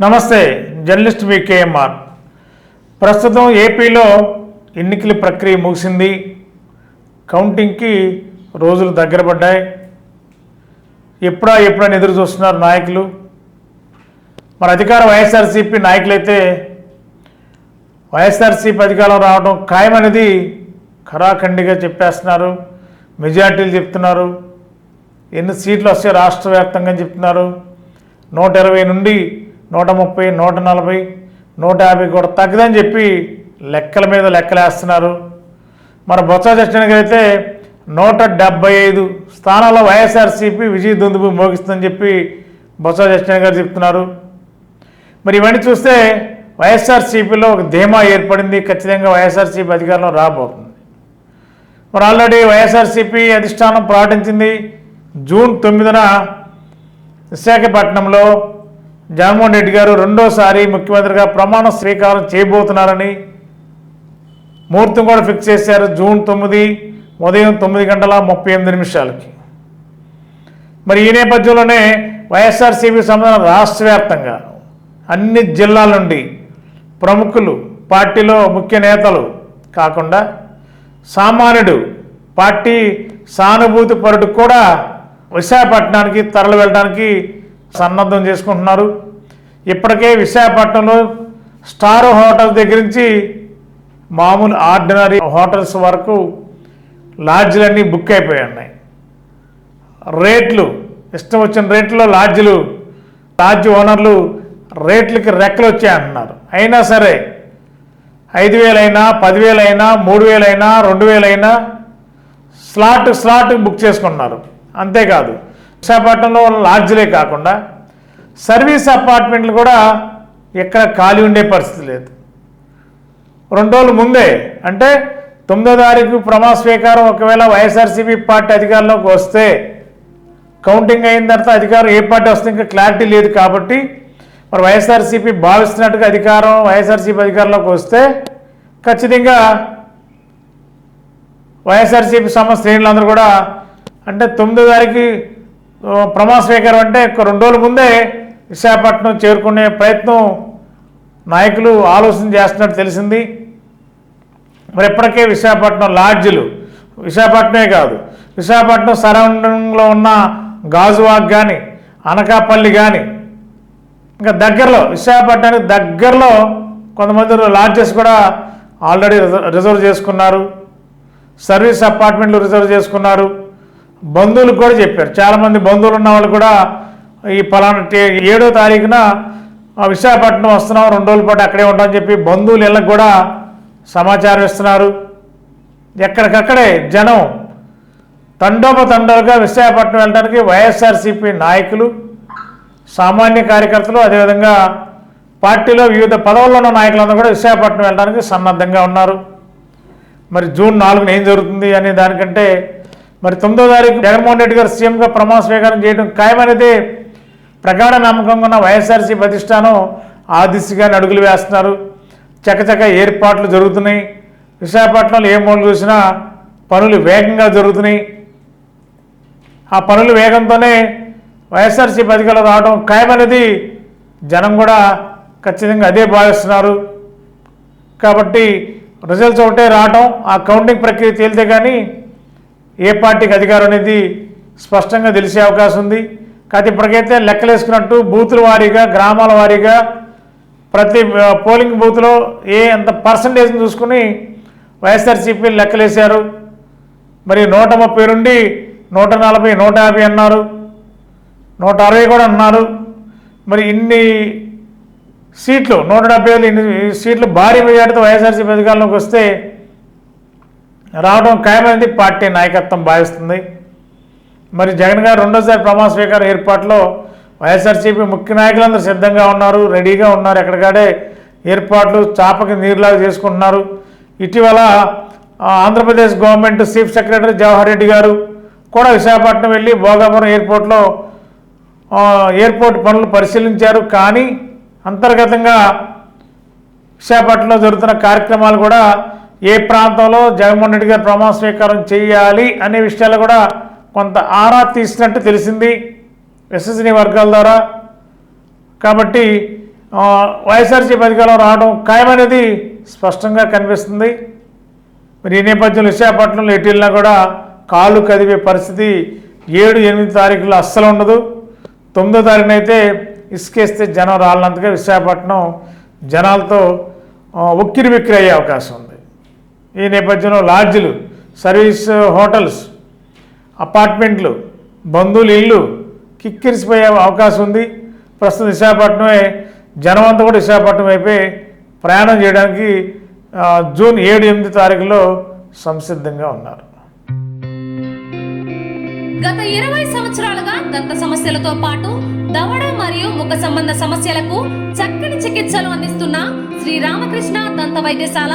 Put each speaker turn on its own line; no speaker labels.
నమస్తే జర్నలిస్ట్ మీ కేఎంఆర్. ప్రస్తుతం ఏపీలో ఎన్నికల ప్రక్రియ ముగిసింది. కౌంటింగ్కి రోజులు దగ్గర పడ్డాయి. ఎప్పుడా ఎప్పుడని ఎదురు చూస్తున్నారు నాయకులు. మన అధికార వైఎస్ఆర్సీపీ నాయకులైతే వైఎస్ఆర్సీపీ అధికారం రావడం ఖాయమనేది ఖరాఖండిగా చెప్పేస్తున్నారు. మెజార్టీలు చెప్తున్నారు. ఎన్ని సీట్లు వస్తాయి రాష్ట్ర వ్యాప్తంగా చెప్తున్నారు. నూట ఇరవై నుండి నూట ముప్పై నూట నలభై నూట యాభై కూడా తగ్గదని చెప్పి లెక్కల మీద లెక్కలేస్తున్నారు. మన బొత్స సత్యనారాయణ అయితే నూట డెబ్బై ఐదు స్థానాల్లో వైఎస్ఆర్సీపీ విజయ దుందుబు మోగిస్తుందని చెప్పి బొత్స సత్యనారాయణ గారు చెప్తున్నారు. మరి ఇవన్నీ చూస్తే వైఎస్ఆర్సీపీలో ఒక ధీమా ఏర్పడింది. ఖచ్చితంగా వైఎస్ఆర్సీపీ అధికారంలో రాబోతుంది. మరి ఆల్రెడీ వైఎస్ఆర్సీపీ అధిష్టానం ప్రకటించింది జూన్ తొమ్మిదిన విశాఖపట్నంలో జగన్మోహన్ రెడ్డి గారు రెండోసారి ముఖ్యమంత్రిగా ప్రమాణ స్వీకారం చేయబోతున్నారని ముహూర్తం కూడా ఫిక్స్ చేశారు జూన్ తొమ్మిది ఉదయం తొమ్మిది గంటల ముప్పై ఎనిమిది నిమిషాలకి. మరి ఈ నేపథ్యంలోనే వైఎస్ఆర్సీపీ సంబంధం రాష్ట్ర వ్యాప్తంగా అన్ని జిల్లాల నుండి ప్రముఖులు పార్టీలో ముఖ్య నేతలు కాకుండా సామాన్యుడు పార్టీ సానుభూతి పరుడు కూడా విశాఖపట్నానికి తరలి వెళ్ళడానికి సన్నద్ధం చేసుకుంటున్నారు. ఇప్పటికే విశాఖపట్నంలో స్టార్ హోటల్ దగ్గర నుంచి మామూలు ఆర్డినరీ హోటల్స్ వరకు లాడ్జ్లన్నీ బుక్ అయిపోయి ఉన్నాయి రేట్లు ఇష్టం వచ్చిన రేట్లో లాడ్జ్లు లాడ్జ్ ఓనర్లు రేట్లకి రెక్కలు వచ్చాయంటున్నారు అయినా సరే ఐదు వేలైనా పదివేలైనా మూడు వేలైనా రెండు వేలైనా స్లాట్ స్లాట్ బుక్ చేసుకున్నారు. అంతేకాదు విశాఖపట్నంలో లాడ్జ్లే కాకుండా సర్వీస్ అపార్ట్మెంట్లు కూడా ఎక్కడ ఖాళీ ఉండే పరిస్థితి లేదు. రెండు రోజుల ముందే అంటే తొమ్మిదో తారీఖు ప్రమా స్వీకారం ఒకవేళ వైఎస్ఆర్సీపీ పార్టీ అధికారంలోకి వస్తే కౌంటింగ్ అయిన తర్వాత అధికారం ఏ పార్టీ వస్తే ఇంకా క్లారిటీ లేదు కాబట్టి మరి వైఎస్ఆర్సీపీ భావిస్తున్నట్టుగా అధికారం వైఎస్ఆర్సీపీ అధికారంలోకి వస్తే ఖచ్చితంగా వైఎస్ఆర్సీపీ సంస్థ శ్రేణులందరూ కూడా అంటే తొమ్మిదో తారీఖు ప్రమాణ స్వీకారం అంటే రెండు రోజుల ముందే విశాఖపట్నం చేరుకునే ప్రయత్నం నాయకులు ఆలోచన చేస్తున్నట్టు తెలిసింది. మరి ఇప్పటికే విశాఖపట్నం లాడ్జ్లు విశాఖపట్నమే కాదు విశాఖపట్నం సరౌండింగ్లో ఉన్న గాజువాక్ కానీ అనకాపల్లి కానీ ఇంకా దగ్గరలో విశాఖపట్నానికి దగ్గరలో కొంతమంది లాడ్జెస్ కూడా ఆల్రెడీ రిజర్వ్ చేసుకున్నారు. సర్వీస్ అపార్ట్మెంట్లు రిజర్వ్ చేసుకున్నారు. బంధువులకు కూడా చెప్పారు. చాలామంది బంధువులు ఉన్న వాళ్ళు కూడా ఈ పలానా టే- ఏడో తారీఖున విశాఖపట్నం వస్తున్నాం రెండు రోజుల పాటు అక్కడే ఉంటామని చెప్పి బంధువులు ఇళ్ళకి కూడా సమాచారం ఇస్తున్నారు. ఎక్కడికక్కడే జనం తండోపతండాలుగా విశాఖపట్నం వెళ్ళడానికి వైఎస్ఆర్సీపీ నాయకులు సామాన్య కార్యకర్తలు అదేవిధంగా పార్టీలో వివిధ పదవుల్లో ఉన్న నాయకులందరూ కూడా విశాఖపట్నం వెళ్ళడానికి సన్నద్ధంగా ఉన్నారు. మరి జూన్ నాలుగున ఏం జరుగుతుంది అనే దానికంటే మరి తొమ్మిదో తారీఖు జగన్మోహన్ రెడ్డి గారు సీఎంగా ప్రమాణ స్వీకారం చేయడం ఖాయమనేది. ప్రగాఢ నమ్మకంగా ఉన్న వైఎస్ఆర్సీ ప్రతిష్టానం ఆ దిశగా అడుగులు వేస్తున్నారు. చకచక ఏర్పాట్లు జరుగుతున్నాయి. విశాఖపట్నంలో ఏ మూలు చూసినా పనులు వేగంగా జరుగుతున్నాయి. ఆ పనులు వేగంతోనే వైఎస్ఆర్సీ పదికలో రావడం ఖాయమనేది. జనం కూడా ఖచ్చితంగా అదే భావిస్తున్నారు. కాబట్టి రిజల్ట్స్ ఒకటే రావటం ఆ కౌంటింగ్ ప్రక్రియ తేలితే కానీ ఏ పార్టీకి అధికారం అనేది స్పష్టంగా తెలిసే అవకాశం ఉంది. కాకపోతే ఇప్పటికైతే లెక్కలేసుకున్నట్టు బూతుల వారీగా గ్రామాల వారీగా ప్రతి పోలింగ్ బూత్లో ఏ ఎంత పర్సంటేజ్ని చూసుకుని వైఎస్ఆర్సీపీ లెక్కలేశారు. మరి నూట ముప్పై నుండి నూట నలభై నూట యాభై అన్నారు. నూట అరవై కూడా అన్నారు. మరి ఇన్ని సీట్లు నూట డెబ్బై ఇన్ని సీట్లు భారీ మెజార్టీతో వైఎస్ఆర్సీపీ అధికారంలోకి వస్తే రావడం ఖాయమైంది పార్టీ నాయకత్వం భావిస్తుంది. మరి జగన్ గారు రెండోసారి ప్రమాణ స్వీకారం ఏర్పాట్లో వైఎస్ఆర్సీపీ ముఖ్య నాయకులందరూ సిద్ధంగా ఉన్నారు రెడీగా ఉన్నారు ఎక్కడికాడే ఏర్పాట్లు చాపకి నీరులాగా చేసుకుంటున్నారు. ఇటీవల Andhra Pradesh government chief secretary Jawahar Reddy garu కూడా విశాఖపట్నం వెళ్ళి భోగాపురం ఎయిర్పోర్ట్లో ఎయిర్పోర్ట్ పనులు పరిశీలించారు. కానీ అంతర్గతంగా విశాఖపట్నంలో జరుగుతున్న కార్యక్రమాలు కూడా ఏ ప్రాంతంలో జగన్మోహన్ రెడ్డి గారు ప్రమాణ స్వీకారం చేయాలి అనే విషయాలు కూడా కొంత ఆరా తీసినట్టు తెలిసింది విశ్వసనీయ వర్గాల ద్వారా. కాబట్టి వైఎస్ఆర్సీపీ అధికారంలో రావడం ఖాయమనేది స్పష్టంగా కనిపిస్తుంది. మరి ఈ నేపథ్యంలో విశాఖపట్నంలో ఎటు వెళ్ళినా కూడా కాళ్ళు కదిపే పరిస్థితి ఏడు ఎనిమిది తారీఖులో అస్సలు ఉండదు. తొమ్మిదో తారీఖున అయితే ఇసుకేస్తే జనం రాలినంతగా విశాఖపట్నం జనాలతో ఉక్కిరి బిక్కిరి అయ్యే అవకాశం ఉంది. ఈ నేపథ్యంలో లాడ్జ్లు సర్వీస్ హోటల్స్ అపార్ట్మెంట్లు బంధువులు ఇళ్ళు కిక్కిరిసిపోయే అవకాశం ఉంది. ప్రస్తుతం విశాఖపట్నమే జనం అంతా కూడా విశాఖపట్నం అయిపోయి ప్రయాణం చేయడానికి జూన్ ఏడు ఎనిమిది తారీఖులో సంసిద్ధంగా ఉన్నారు.
గత ఇరవై సంవత్సరాలుగా దంత సమస్యలతో పాటు దవడ మరియు ముఖ సంబంధ సమస్యలకు చక్కని చికిత్సలు అందిస్తున్న శ్రీ రామకృష్ణ దంత వైద్యశాల